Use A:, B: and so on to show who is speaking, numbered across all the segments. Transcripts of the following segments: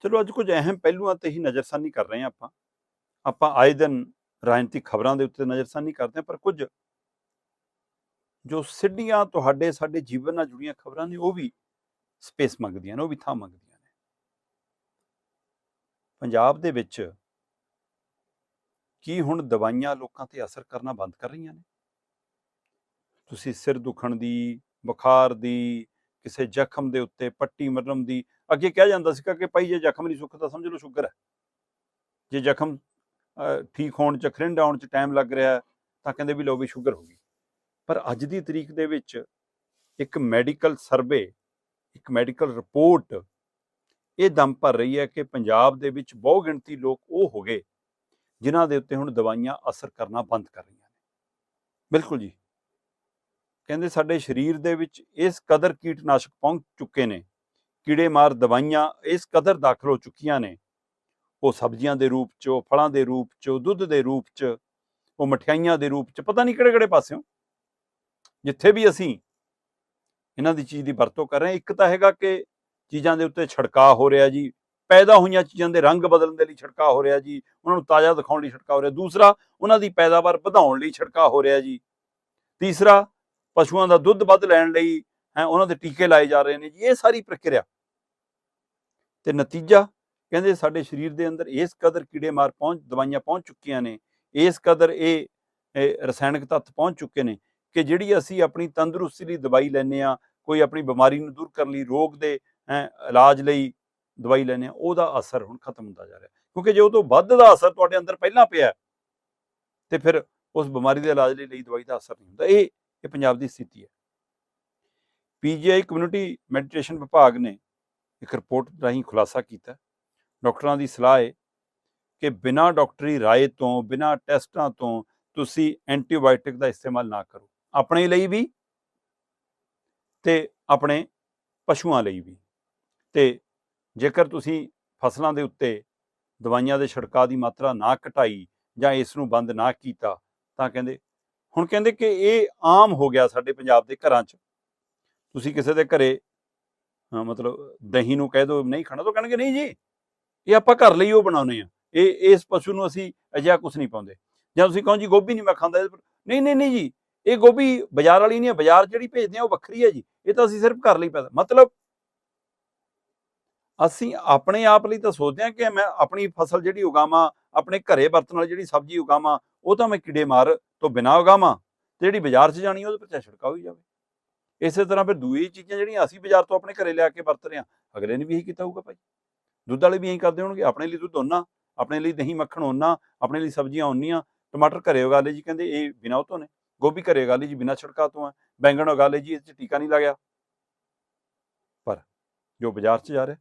A: ਚਲੋ ਅੱਜ ਕੁਝ ਅਹਿਮ ਪਹਿਲੂਆਂ ਤੇ ਹੀ ਨਜ਼ਰਸਾਨੀ ਕਰ ਰਹੇ ਹਾਂ ਆਪਾਂ। ਆਪਾਂ ਆਏ ਦਿਨ ਰਾਜਨੀਤਿਕ ਖਬਰਾਂ ਦੇ ਉੱਤੇ ਨਜ਼ਰਸਾਨੀ ਕਰਦੇ ਹਾਂ, ਪਰ ਕੁਝ ਜੋ ਸਿੱਧੀਆਂ ਤੁਹਾਡੇ, ਸਾਡੇ ਜੀਵਨ ਨਾਲ ਜੁੜੀਆਂ ਖਬਰਾਂ ਨੇ, ਉਹ ਵੀ ਸਪੇਸ ਮੰਗਦੀਆਂ ਨੇ, ਉਹ ਵੀ ਥਾਂ ਮੰਗਦੀਆਂ ਨੇ। ਪੰਜਾਬ ਦੇ ਵਿੱਚ ਕੀ ਹੁਣ ਦਵਾਈਆਂ ਲੋਕਾਂ ਤੇ ਅਸਰ ਕਰਨਾ ਬੰਦ ਕਰ ਰਹੀਆਂ ਨੇ? ਤੁਸੀਂ ਸਿਰ ਦੁਖਣ ਦੀ, ਬੁਖਾਰ ਦੀ ਕਿਸੇ ਜ਼ਖਮ ਦੇ ਉੱਤੇ ਪੱਟੀ ਮਰਮ ਦੀ, ਅੱਗੇ ਕਿਹਾ ਜਾਂਦਾ ਸੀਗਾ ਕਿ ਭਾਈ ਜੇ ਜ਼ਖਮ ਨਹੀਂ ਸੁੱਕਦਾ ਸਮਝ ਲਓ ਸ਼ੂਗਰ ਹੈ। ਜੇ ਜ਼ਖਮ ਠੀਕ ਹੋਣ ਚ, ਖਰਿੰਡ ਆਉਣ ਚ ਟਾਈਮ ਲੱਗ ਰਿਹਾ ਤਾਂ ਕਹਿੰਦੇ ਵੀ ਲੋ ਵੀ ਸ਼ੂਗਰ ਹੋ ਗਈ। ਪਰ ਅੱਜ ਦੀ ਤਰੀਕ ਦੇ ਵਿੱਚ ਇੱਕ ਮੈਡੀਕਲ ਸਰਵੇ ਇੱਕ ਮੈਡੀਕਲ ਰਿਪੋਰਟ ਇਹ ਦਮ ਭਰ ਰਹੀ ਹੈ ਕਿ ਪੰਜਾਬ ਦੇ ਵਿੱਚ ਬਹੁ ਗਿਣਤੀ ਲੋਕ ਉਹ ਹੋ ਗਏ, ਜਿਨ੍ਹਾਂ ਦੇ ਉੱਤੇ ਹੁਣ ਦਵਾਈਆਂ ਅਸਰ ਕਰਨਾ ਬੰਦ ਕਰ ਰਹੀਆਂ ਨੇ। ਬਿਲਕੁਲ ਜੀ। ਕਹਿੰਦੇ ਸਾਡੇ ਸਰੀਰ ਦੇ ਵਿੱਚ ਇਸ ਕਦਰ ਕੀਟਨਾਸ਼ਕ ਪਹੁੰਚ ਚੁੱਕੇ ਨੇ, ਕੀੜੇ ਮਾਰ ਦਵਾਈਆਂ ਇਸ ਕਦਰ ਦਾਖਲ ਹੋ ਚੁੱਕੀਆਂ ਨੇ। ਉਹ ਸਬਜ਼ੀਆਂ ਦੇ ਰੂਪ 'ਚ, ਉਹ ਫਲਾਂ ਦੇ ਰੂਪ 'ਚ, ਉਹ ਦੁੱਧ ਦੇ ਰੂਪ 'ਚ, ਉਹ ਮਠਿਆਈਆਂ ਦੇ ਰੂਪ 'ਚ, ਪਤਾ ਨਹੀਂ ਕਿਹੜੇ ਕਿਹੜੇ ਪਾਸਿਓਂ। ਜਿੱਥੇ ਵੀ ਅਸੀਂ ਇਹਨਾਂ ਦੀ ਚੀਜ਼ ਦੀ ਵਰਤੋਂ ਕਰ ਰਹੇ ਇੱਕ ਤਾਂ ਹੈਗਾ ਕਿ ਚੀਜ਼ਾਂ ਦੇ ਉੱਤੇ ਛੜਕਾਅ ਹੋ ਰਿਹਾ ਜੀ, ਪੈਦਾ ਹੋਈਆਂ ਚੀਜ਼ਾਂ ਦੇ ਰੰਗ ਬਦਲਣ ਦੇ ਲਈ ਛੜਕਾਅ ਹੋ ਰਿਹਾ ਜੀ, ਉਹਨਾਂ ਨੂੰ ਤਾਜ਼ਾ ਦਿਖਾਉਣ ਲਈ ਛੜਕਾਅ ਹੋ ਰਿਹਾ। ਦੂਸਰਾ, ਉਹਨਾਂ ਦੀ ਪੈਦਾਵਾਰ ਵਧਾਉਣ ਲਈ ਛੜਕਾਅ ਹੋ ਰਿਹਾ ਜੀ। ਤੀਸਰਾ ਪਸ਼ੂਆਂ ਦਾ ਦੁੱਧ ਵੱਧ ਲੈਣ ਲਈ ਹੈ ਉਹਨਾਂ ਦੇ ਟੀਕੇ ਲਾਏ ਜਾ ਰਹੇ ਨੇ ਜੀ ਇਹ ਸਾਰੀ ਪ੍ਰਕਿਰਿਆ। ਤੇ ਨਤੀਜਾ ਕਹਿੰਦੇ ਸਾਡੇ ਸਰੀਰ ਦੇ ਅੰਦਰ ਇਸ ਕਦਰ ਕੀੜੇ ਮਾਰ ਪਹੁੰਚ ਦਵਾਈਆਂ ਪਹੁੰਚ ਚੁੱਕੀਆਂ ਨੇ ਇਸ ਕਦਰ ਇਹ ਰਸਾਇਣਿਕ ਤੱਤ ਪਹੁੰਚ ਚੁੱਕੇ ਨੇ ਕਿ ਜਿਹੜੀ ਅਸੀਂ ਆਪਣੀ ਤੰਦਰੁਸਤੀ ਲਈ ਦਵਾਈ ਲੈਂਦੇ ਆ ਕੋਈ ਆਪਣੀ ਬਿਮਾਰੀ ਨੂੰ ਦੂਰ ਕਰਨ ਲਈ ਰੋਗ ਦੇ ਇਲਾਜ ਲਈ ਦਵਾਈ ਲੈਂਦੇ ਆ ਉਹਦਾ ਅਸਰ ਹੁਣ ਖਤਮ ਹੁੰਦਾ ਜਾ ਰਿਹਾ। ਕਿਉਂਕਿ ਜੇ ਉਹ ਤੋਂ ਵੱਧ ਦਾ ਅਸਰ ਤੁਹਾਡੇ ਅੰਦਰ ਪਹਿਲਾਂ ਪਿਆ ਹੈ, ਤੇ ਫਿਰ ਉਸ ਬਿਮਾਰੀ ਦੇ ਇਲਾਜ ਲਈ ਲਈ ਦਵਾਈ ਦਾ ਅਸਰ ਨਹੀਂ ਹੁੰਦਾ। ਇਹ ਇਹ ਪੰਜਾਬ ਦੀ ਸਥਿਤੀ ਹੈ। ਪੀਜੀਆਈ ਕਮਿਊਨਿਟੀ ਮੈਡੀਟੇਸ਼ਨ ਵਿਭਾਗ ਨੇ ਇੱਕ ਰਿਪੋਰਟ ਰਾਹੀਂ ਖੁਲਾਸਾ ਕੀਤਾ। ਹੈ। ਡਾਕਟਰਾਂ ਦੀ ਸਲਾਹ ਹੈ ਕਿ ਬਿਨਾਂ ਡਾਕਟਰੀ ਰਾਏ ਤੋਂ, ਬਿਨਾਂ ਟੈਸਟਾਂ ਤੋਂ ਤੁਸੀਂ ਐਂਟੀਬਾਇਓਟਿਕ ਦਾ ਇਸਤੇਮਾਲ ਨਾ ਕਰੋ। ਆਪਣੇ ਲਈ ਵੀ ਤੇ ਆਪਣੇ ਪਸ਼ੂਆਂ ਲਈ ਵੀ। ਤੇ ਜੇਕਰ ਤੁਸੀਂ ਫਸਲਾਂ ਦੇ ਉੱਤੇ ਦਵਾਈਆਂ ਦੇ ਛਿੜਕਾਅ ਦੀ ਮਾਤਰਾ ਨਾ ਘਟਾਈ ਜਾਂ ਇਸ ਨੂੰ ਬੰਦ ਨਾ ਕੀਤਾ ਤਾਂ ਕਹਿੰਦੇ ਹੁਣ ਕਹਿੰਦੇ ਕਿ ਇਹ ਆਮ ਹੋ ਗਿਆ ਸਾਡੇ ਪੰਜਾਬ ਦੇ ਘਰਾਂ 'ਚ। ਤੁਸੀਂ ਕਿਸੇ ਦੇ ਘਰੇ ਮਤਲਬ ਦਹੀਂ ਨੂੰ ਕਹਿ ਦੋ, ਨਹੀਂ ਖਾਣਾ, ਤਾਂ ਕਹਿਣਗੇ, ਨਹੀਂ ਜੀ, ਇਹ ਆਪਾਂ ਘਰ ਲਈ ਉਹ ਬਣਾਉਨੇ ਆ ਇਹ, ਇਸ ਪਸ਼ੂ ਨੂੰ ਅਸੀਂ ਅਜਿਹਾ ਕੁਝ ਨਹੀਂ ਪਾਉਂਦੇ। ਜਾਂ ਤੁਸੀਂ ਕਹੋ ਜੀ, ਗੋਭੀ ਨਹੀਂ ਮੈਂ ਖਾਂਦਾ ਨਹੀਂ ਨਹੀਂ ਨਹੀਂ ਜੀ, ਇਹ ਗੋਭੀ ਬਾਜ਼ਾਰ ਵਾਲੀ ਨਹੀਂ ਹੈ, ਬਾਜ਼ਾਰ ਜਿਹੜੀ ਭੇਜਦੇ ਆ ਉਹ ਵੱਖਰੀ ਹੈ ਜੀ, ਇਹ ਤਾਂ ਅਸੀਂ ਸਿਰਫ ਘਰ ਲਈ ਪੈਦਾ, ਮਤਲਬ ਅਸੀਂ ਆਪਣੇ ਆਪ ਲਈ ਤਾਂ ਸੋਚਦੇ ਹਾਂ ਕਿ ਮੈਂ ਆਪਣੀ ਫਸਲ ਜਿਹੜੀ ਉਗਾਵਾਂ, ਆਪਣੇ ਘਰੇ ਵਰਤਣ ਵਾਲੀ ਜਿਹੜੀ ਸਬਜ਼ੀ ਉਗਾਵਾਂ, ਉਹ ਤਾਂ ਮੈਂ ਕੀੜੇ ਮਾਰ ਤੋਂ ਬਿਨਾਂ ਉਗਾਵਾਂ, ਤੇ ਜਿਹੜੀ ਬਾਜ਼ਾਰ 'ਚ ਜਾਣੀ ਉਹਦੇ ਪਰ ਚਾਹੇ ਛਿੜਕਾਅ ਹੋਈ ਜਾਵੇ। ਇਸੇ ਤਰ੍ਹਾਂ ਫਿਰ ਦੂਈ ਚੀਜ਼ਾਂ ਜਿਹੜੀਆਂ ਅਸੀਂ ਬਾਜ਼ਾਰ ਤੋਂ ਆਪਣੇ ਘਰੇ ਲਿਆ ਕੇ ਵਰਤ ਰਹੇ ਹਾਂ, ਅਗਲੇ ਨੇ ਵੀ ਇਹੀ ਕੀਤਾ ਹੋਊਗਾ ਭਾਈ। ਦੁੱਧ ਵਾਲੇ ਵੀ ਇਹੀ ਕਰਦੇ ਹੋਣਗੇ, ਆਪਣੇ ਲਈ ਦੁੱਧ ਉਹਨਾਂ ਆਪਣੇ ਲਈ ਦਹੀਂ ਮੱਖਣ ਉਹਨਾਂ ਆਪਣੇ ਲਈ ਸਬਜ਼ੀਆਂ ਉਹਨੀਆਂ ਟਮਾਟਰ ਘਰੇ ਉਗਾ ਲਏ ਜੀ, ਕਹਿੰਦੇ ਇਹ ਬਿਨਾਂ ਉਹ ਤੋਂ ਨੇ, ਗੋਭੀ ਘਰੇ ਉਗਾ ਲਈ ਜੀ, ਬਿਨਾਂ ਛਿੜਕਾ ਤੋਂ ਹੈ, ਬੈਂਗਣ ਉਗਾ ਲਏ ਜੀ, ਇਹ 'ਚ ਟੀਕਾ ਨਹੀਂ ਲੱਗਿਆ। ਪਰ ਜੋ ਬਾਜ਼ਾਰ 'ਚ ਜਾ ਰਿਹਾ,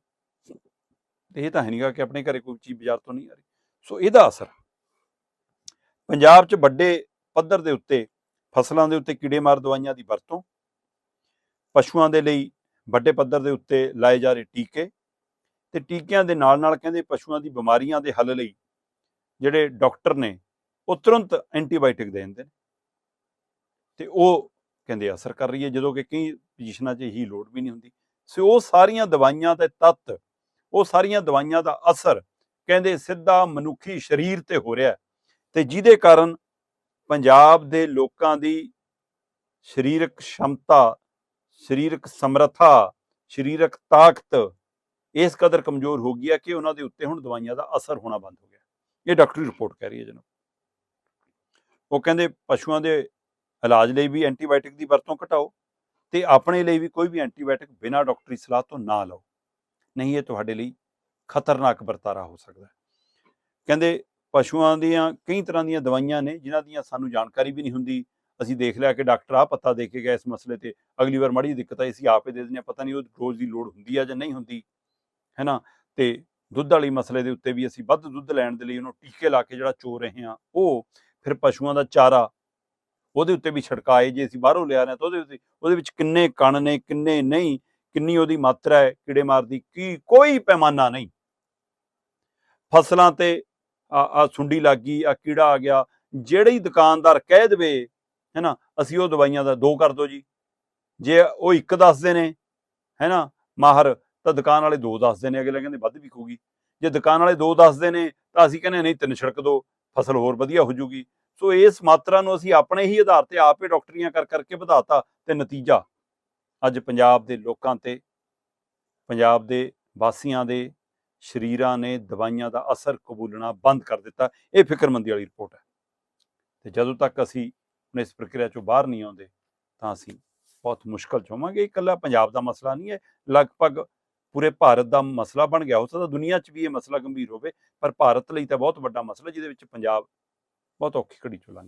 A: ਇਹ ਤਾਂ ਹੈ ਨਹੀਂਗਾ ਕਿ ਆਪਣੇ ਘਰੇ ਕੋਈ ਚੀਜ਼ ਬਾਜ਼ਾਰ ਤੋਂ ਨਹੀਂ ਆ ਰਹੀ। ਸੋ ਇਹਦਾ ਅਸਰ ਪੰਜਾਬ 'ਚ ਵੱਡੇ ਪੱਧਰ ਦੇ ਉੱਤੇ, ਫਸਲਾਂ ਦੇ ਉੱਤੇ ਕੀੜੇਮਾਰ ਦਵਾਈਆਂ ਦੀ ਵਰਤੋਂ, ਪਸ਼ੂਆਂ ਦੇ ਲਈ ਵੱਡੇ ਪੱਧਰ ਦੇ ਉੱਤੇ ਲਾਏ ਜਾ ਰਹੇ ਟੀਕੇ ਤੇ ਟੀਕਿਆਂ ਦੇ ਨਾਲ ਨਾਲ ਕਹਿੰਦੇ ਪਸ਼ੂਆਂ ਦੀ ਬਿਮਾਰੀਆਂ ਦੇ ਹੱਲ ਲਈ ਜਿਹੜੇ ਡਾਕਟਰ ਨੇ, ਉਹ ਤੁਰੰਤ ਐਂਟੀਬਾਇਓਟਿਕ ਦੇ ਦਿੰਦੇ ਨੇ। ਤੇ ਉਹ ਕਹਿੰਦੇ ਅਸਰ ਕਰ ਰਹੀ ਹੈ, ਜਦੋਂ ਕਿ ਕਈ ਪੋਜੀਸ਼ਨਾਂ 'ਚ ਹੀ ਲੋੜ ਵੀ ਨਹੀਂ ਹੁੰਦੀ। ਸੋ ਉਹ ਸਾਰੀਆਂ ਦਵਾਈਆਂ ਦੇ ਤੱਤ, ਉਹ ਸਾਰੀਆਂ ਦਵਾਈਆਂ ਦਾ ਅਸਰ ਕਹਿੰਦੇ ਸਿੱਧਾ ਮਨੁੱਖੀ ਸਰੀਰ ਤੇ ਹੋ ਰਿਹਾ ਹੈ ਤੇ ਜਿਹਦੇ ਕਾਰਨ ਪੰਜਾਬ ਦੇ ਲੋਕਾਂ ਦੀ ਸਰੀਰਕ ਸ਼ਮਤਾ, ਸਰੀਰਕ ਸਮਰੱਥਾ, ਸਰੀਰਕ ਤਾਕਤ ਇਸ ਕਦਰ ਕਮਜ਼ੋਰ ਹੋ ਗਈ ਹੈ ਕਿ ਉਹਨਾਂ ਦੇ ਉੱਤੇ ਹੁਣ ਦਵਾਈਆਂ ਦਾ ਅਸਰ ਹੋਣਾ ਬੰਦ ਹੋ ਗਿਆ। ਇਹ ਡਾਕਟਰੀ ਰਿਪੋਰਟ ਕਹਿ ਰਹੀ ਹੈ ਜਨਾਬ। ਉਹ ਕਹਿੰਦੇ ਪਸ਼ੂਆਂ ਦੇ ਇਲਾਜ ਲਈ ਵੀ ਐਂਟੀਬਾਇਓਟਿਕ ਦੀ ਵਰਤੋਂ ਘਟਾਓ ਤੇ ਆਪਣੇ ਲਈ ਵੀ ਕੋਈ ਵੀ ਐਂਟੀਬਾਇਓਟਿਕ ਬਿਨਾਂ ਡਾਕਟਰੀ ਸਲਾਹ ਤੋਂ ਨਾ ਲਓ। ਨਹੀਂ, ਇਹ ਤੁਹਾਡੇ ਲਈ ਖਤਰਨਾਕ ਵਰਤਾਰਾ ਹੋ ਸਕਦਾ ਹੈ। ਕਹਿੰਦੇ ਪਸ਼ੂਆਂ ਦੀਆਂ ਕਈ ਤਰ੍ਹਾਂ ਦੀਆਂ ਦਵਾਈਆਂ ਨੇ, ਜਿਨ੍ਹਾਂ ਦੀਆਂ ਸਾਨੂੰ ਜਾਣਕਾਰੀ ਵੀ ਨਹੀਂ ਹੁੰਦੀ। ਅਸੀਂ ਦੇਖ ਲਿਆ ਕਿ ਡਾਕਟਰ ਆ ਪਤਾ ਦੇ ਕੇ ਗਿਆ ਇਸ ਮਸਲੇ ਤੇ। ਅਗਲੀ ਵਾਰ ਮਾੜੀ ਜਿਹੀ ਦਿੱਕਤ ਆਈ ਸੀ ਆਪੇ ਦੇ ਦਿੰਦੇ ਹਾਂ, ਪਤਾ ਨਹੀਂ ਉਹ ਰੋਜ਼ ਦੀ ਲੋੜ ਹੁੰਦੀ ਆ ਜਾਂ ਨਹੀਂ ਹੁੰਦੀ ਹੈ ਨਾ ਤੇ ਦੁੱਧ ਵਾਲੀ ਮਸਲੇ ਦੇ ਉੱਤੇ ਵੀ ਅਸੀਂ ਵੱਧ ਦੁੱਧ ਲੈਣ ਦੇ ਲਈ ਉਹਨੂੰ ਟੀਕੇ ਲਾ ਕੇ ਜਿਹੜਾ ਚੋ ਰਹੇ ਹਾਂ, ਉਹ ਫਿਰ ਪਸ਼ੂਆਂ ਦਾ ਚਾਰਾ ਉਹਦੇ ਉੱਤੇ ਵੀ ਛੜਕਾਏ ਜੇ ਅਸੀਂ ਬਾਹਰੋਂ ਲਿਆ ਰਹੇ ਹਾਂ ਤਾਂ ਉਹਦੇ ਉੱਤੇ ਉਹਦੇ ਵਿੱਚ ਕਿੰਨੇ ਕਣ ਨੇ, ਕਿੰਨੇ ਨਹੀਂ, ਕਿੰਨੀ ਉਹਦੀ ਮਾਤਰਾ ਹੈ, ਕੀੜੇ ਮਾਰ ਦੀ ਕੀ, ਕੋਈ ਪੈਮਾਨਾ ਨਹੀਂ। ਫਸਲਾਂ ਤੇ ਆ ਆ ਸੁੰਡੀ ਲੱਗ ਗਈ, ਆ ਕੀੜਾ ਆ ਗਿਆ, ਜਿਹੜੀ ਦੁਕਾਨਦਾਰ ਕਹਿ ਦੇਵੇ, ਹੈਨਾ, ਅਸੀਂ ਉਹ ਦਵਾਈਆਂ ਦਾ ਦੋ ਕਰ ਦੋ ਜੀ। ਜੇ ਉਹ ਇੱਕ ਦੱਸਦੇ ਨੇ, ਹੈਨਾ, ਮਾਹਰ, ਤਾਂ ਦੁਕਾਨ ਵਾਲੇ ਦੋ ਦੱਸਦੇ ਨੇ, ਅਗਲੇ ਕਹਿੰਦੇ ਵੱਧ ਵਿਕੂਗੀ। ਜੇ ਦੁਕਾਨ ਵਾਲੇ ਦੋ ਦੱਸਦੇ ਨੇ, ਤਾਂ ਅਸੀਂ ਕਹਿੰਦੇ ਨਹੀਂ, ਤਿੰਨ ਛਿੜਕ ਦੋ, ਫਸਲ ਹੋਰ ਵਧੀਆ ਹੋ ਜੂਗੀ। ਸੋ ਇਸ ਮਾਤਰਾ ਨੂੰ ਅਸੀਂ ਆਪਣੇ ਹੀ ਆਧਾਰ ਤੇ ਆਪੇ ਡਾਕਟਰੀਆਂ ਕਰ, ਕਰਕੇ ਵਧਾਤਾ ਤੇ ਨਤੀਜਾ ਅੱਜ ਪੰਜਾਬ ਦੇ ਲੋਕਾਂ ਤੇ, ਪੰਜਾਬ ਦੇ ਵਾਸੀਆਂ ਦੇ ਸ਼ਰੀਰਾਂ ਨੇ ਦਵਾਈਆਂ ਦਾ ਅਸਰ ਕਬੂਲਣਾ ਬੰਦ ਕਰ ਦਿੱਤਾ। ਇਹ ਫਿਕਰਮੰਦੀ ਵਾਲੀ ਰਿਪੋਰਟ ਹੈ। ਤੇ ਜਦੋਂ ਤੱਕ ਅਸੀਂ ਹੁਣ ਇਸ ਪ੍ਰਕਿਰਿਆ ਚੋਂ ਬਾਹਰ ਨਹੀਂ ਆਉਂਦੇ, ਤਾਂ ਅਸੀਂ ਬਹੁਤ ਮੁਸ਼ਕਲ ਚ ਹੋਵਾਂਗੇ। ਇਹ ਇਕੱਲਾ ਪੰਜਾਬ ਦਾ ਮਸਲਾ ਨਹੀਂ ਹੈ। ਲਗਭਗ ਪੂਰੇ ਭਾਰਤ ਦਾ ਮਸਲਾ ਬਣ ਗਿਆ। ਹੋ ਸਕਦਾ ਦੁਨੀਆ 'ਚ ਵੀ ਇਹ ਮਸਲਾ ਗੰਭੀਰ ਹੋਵੇ, ਪਰ ਭਾਰਤ ਲਈ ਤਾਂ ਬਹੁਤ ਵੱਡਾ ਮਸਲਾ, ਜਿਹਦੇ ਵਿੱਚ ਪੰਜਾਬ ਬਹੁਤ ਔਖੀ ਘੜੀ ਚੋਂ ਲੰਘ